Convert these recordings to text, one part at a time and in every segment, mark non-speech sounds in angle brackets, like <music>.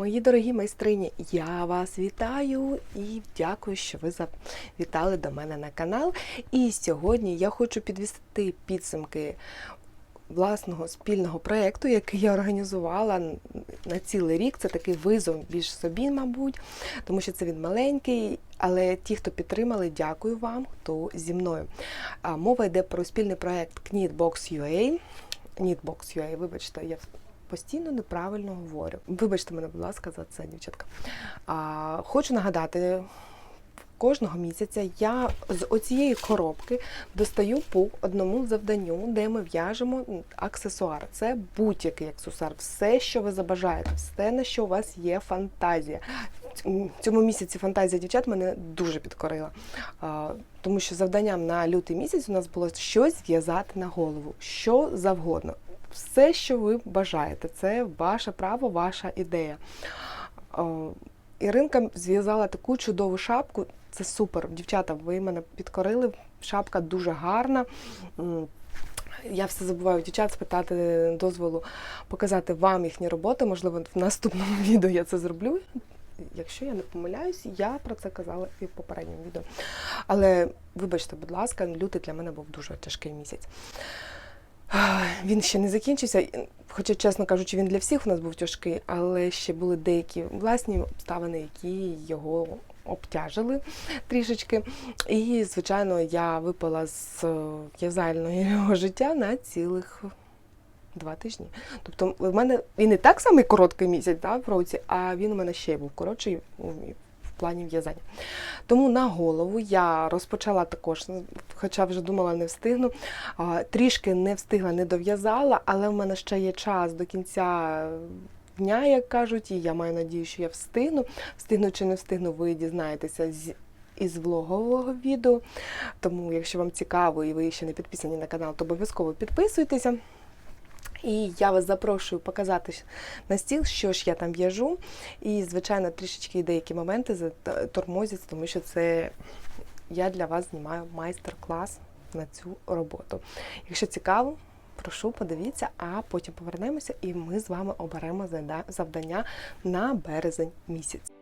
Мої дорогі майстрині, я вас вітаю і дякую, що ви завітали до мене на канал. І сьогодні я хочу підвести підсумки власного спільного проєкту, який я організувала на цілий рік. Це такий визов більш собі, мабуть, тому що це він маленький. Але ті, хто підтримали, дякую вам, хто зі мною. А, Мова йде про спільний проєкт Knitbox.ua. Knitbox.ua, вибачте, я постійно неправильно говорю. Вибачте мене, будь ласка, за це, дівчатка. А, Хочу нагадати. Кожного місяця я з оцієї коробки достаю по одному завданню, де ми в'яжемо аксесуар. Це будь-який аксесуар, все, що ви забажаєте, все, на що у вас є фантазія. В цьому місяці фантазія дівчат мене дуже підкорила. Тому що завданням на лютий місяць у нас було щось зв'язати на голову, що завгодно. Все, що ви бажаєте, це ваше право, ваша ідея. Іринка зв'язала таку чудову шапку. Це супер. Дівчата, ви мене підкорили. Шапка дуже гарна. Я все забуваю дівчат спитати дозволу показати вам їхні роботи. Можливо, в наступному <laughs> відео я це зроблю. Якщо я не помиляюсь, я про це казала і в попередньому відео. Але вибачте, будь ласка, лютий для мене був дуже тяжкий місяць. Він ще не закінчився, хоча, чесно кажучи, він для всіх у нас був тяжкий, але ще були деякі власні обставини, які його обтяжили трішечки. І, звичайно, я випала з е, в'язального життя на цілих два тижні. Тобто, в мене він і так самий короткий місяць да, в році, а він у мене ще був коротший плані в'язання. Тому на голову я розпочала також, хоча вже думала, не встигну. Трішки не встигла, не дов'язала, але в мене ще є час до кінця дня, як кажуть, і я маю надію, що я встигну. Встигну чи не встигну, ви дізнаєтеся з. Із влогового відео. Тому, якщо вам цікаво і ви ще не підписані на канал, то обов'язково підписуйтеся. І я вас запрошую показати на стіл, що ж я там в'яжу. І, звичайно, трішечки деякі моменти затормозять, тому що це я для вас знімаю майстер-клас на цю роботу. Якщо цікаво, прошу подивіться, а потім повернемося і ми з вами оберемо завдання на березень місяць.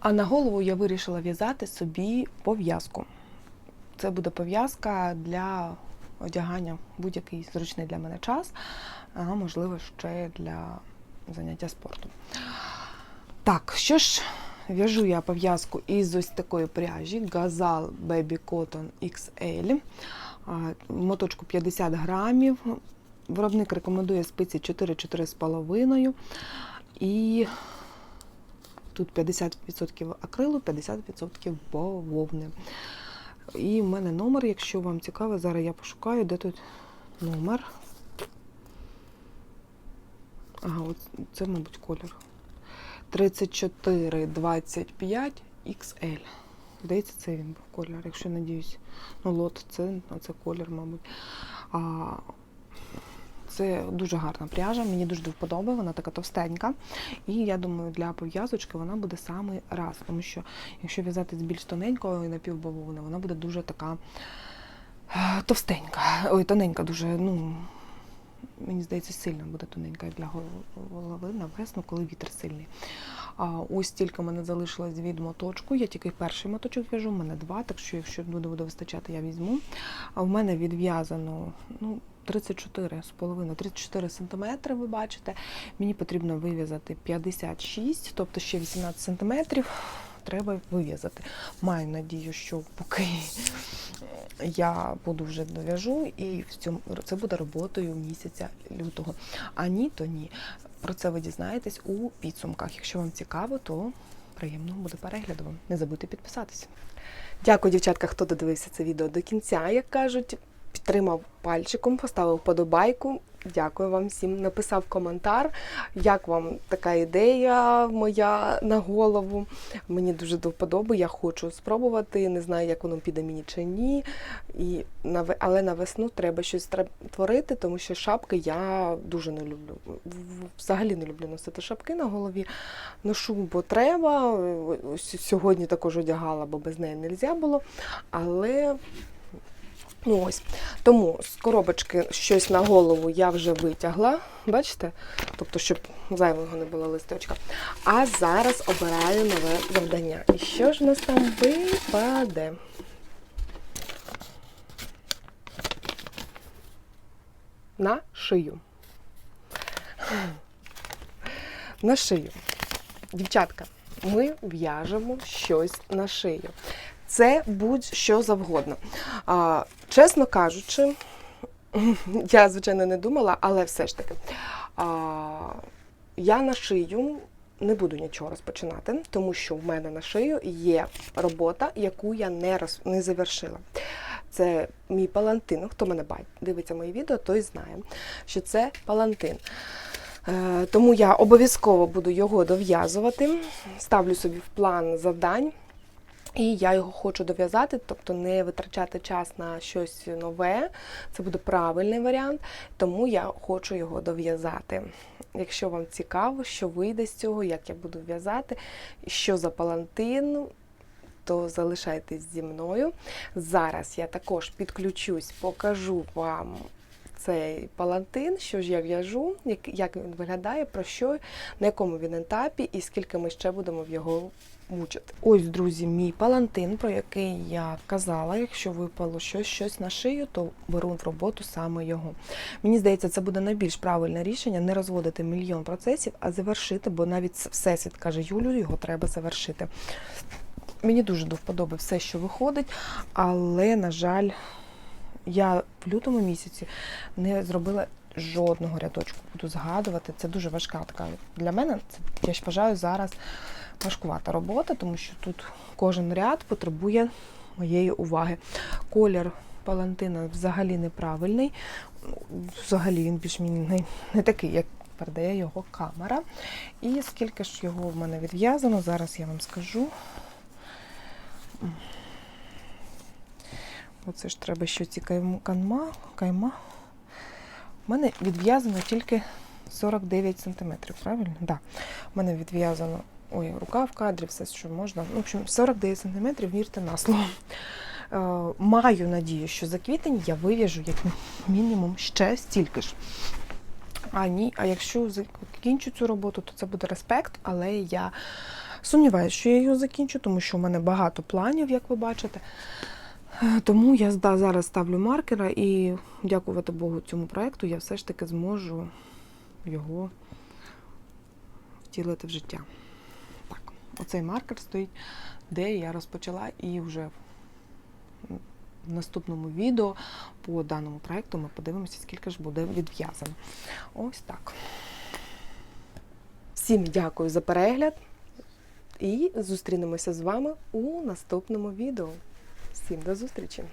А на голову я вирішила в'язати собі пов'язку. Це буде пов'язка для одягання будь-який зручний для мене час, а можливо ще для заняття спорту. Так, що ж, в'яжу я пов'язку із ось такої пряжі Gazal Baby Cotton XL. Моточку 50 грамів. Виробник рекомендує спиці 4-4,5. І тут 50% акрилу, 50% бавовни. І в мене номер, якщо вам цікаво, зараз я пошукаю, де тут номер. Ага, от це, мабуть, колір. 3425 XL. Здається, це він був колір, якщо надіюсь. Ну, лот, це, це колір, мабуть. А, це дуже гарна пряжа, мені дуже вподобає, вона така товстенька. І я думаю, для пов'язочки вона буде саме раз. Тому що якщо в'язати з більш тоненькою і напівбавовни, вона буде дуже така товстенька. Ой, тоненька, дуже, ну, мені здається, сильно буде тоненька для голови на весну, коли вітер сильний. А ось тільки в мене залишилось від моточку. Я тільки перший моточок в'яжу, в мене два, так що якщо буде вистачати, я візьму. А в мене відв'язано, ну, 34,5, 34 см, ви бачите. Мені потрібно вив'язати 56, тобто ще 18 см треба вив'язати. Маю надію, що поки я буду вже дов'яжу, і в цьому це буде роботою місяця лютого. А ні, то ні. Про це ви дізнаєтесь у підсумках. Якщо вам цікаво, то приємного буде перегляду. Не забудьте підписатися. Дякую, дівчатка, хто додивився це відео до кінця, як кажуть підтримав пальчиком, поставив подобайку. Дякую вам всім. Написав коментар, як вам така ідея моя на голову. Мені дуже до вподоби, я хочу спробувати. Не знаю, як воно піде мені чи ні. І, Але на весну треба щось творити, тому що шапки я дуже не люблю. Взагалі не люблю носити шапки на голові. Ношу, бо треба. Сьогодні також одягала, бо без неї не можна було. Але Ну ось. Тому з коробочки щось на голову я вже витягла. Бачите? Тобто, щоб зайвого не було листочка. А зараз обираю нове завдання. І що ж у нас там випаде? На шию. На шию. Дівчатка, ми в'яжемо щось на шию. Це будь-що завгодно. А, чесно кажучи, <laughs> я, звичайно, не думала, але все ж таки, а, я на шию не буду нічого розпочинати, тому що в мене на шию є робота, яку я не, роз, не завершила. Це мій палантин. Хто мене бачить, дивиться мої відео, той знає, що це палантин. Е, Тому я обов'язково буду його дов'язувати, ставлю собі в план завдань. І я його хочу дов'язати, тобто не витрачати час на щось нове. Це буде правильний варіант, тому я хочу його дов'язати. Якщо вам цікаво, що вийде з цього, як я буду в'язати, що за палантин, то залишайтесь зі мною. Зараз я також підключусь, покажу вам цей палантин, що ж я в'яжу, як, він виглядає, про що, на якому він етапі і скільки ми ще будемо в його мучити. Ось, друзі, мій палантин, про який я казала. Якщо випало щось, щось на шию, то беру в роботу саме його. Мені здається, це буде найбільш правильне рішення не розводити мільйон процесів, а завершити, бо навіть всесвіт каже Юлю, його треба завершити. Мені дуже до вподоби все, що виходить, але, на жаль, я в лютому місяці не зробила жодного рядочку. Буду згадувати. Це дуже важка така для мене. Це я ж вважаю зараз важкувата робота, тому що тут кожен ряд потребує моєї уваги. Колір палантина взагалі неправильний. Взагалі він більш мені не, такий, як передає його камера. І скільки ж його в мене відв'язано, зараз я вам скажу. Оце ж треба ще ці кайма, кайма. У мене відв'язано тільки 49 см, правильно? Так. Да. У мене відв'язано ой, рука в кадрі, все, що можна. В общем, 49 см, вірте на слово. Е, маю надію, що за квітень я вив'яжу як мінімум ще стільки ж. А ні, а якщо закінчу цю роботу, то це буде респект, але я сумніваюся, що я її закінчу, тому що у мене багато планів, як ви бачите. Тому я зараз ставлю маркера і, дякувати Богу, цьому проєкту я все ж таки зможу його втілити в життя. Так, оцей маркер стоїть, де я розпочала, і вже в наступному відео по даному проєкту ми подивимося, скільки ж буде відв'язано. Ось так. Всім дякую за перегляд і зустрінемося з вами у наступному відео. Всім до зустрічі!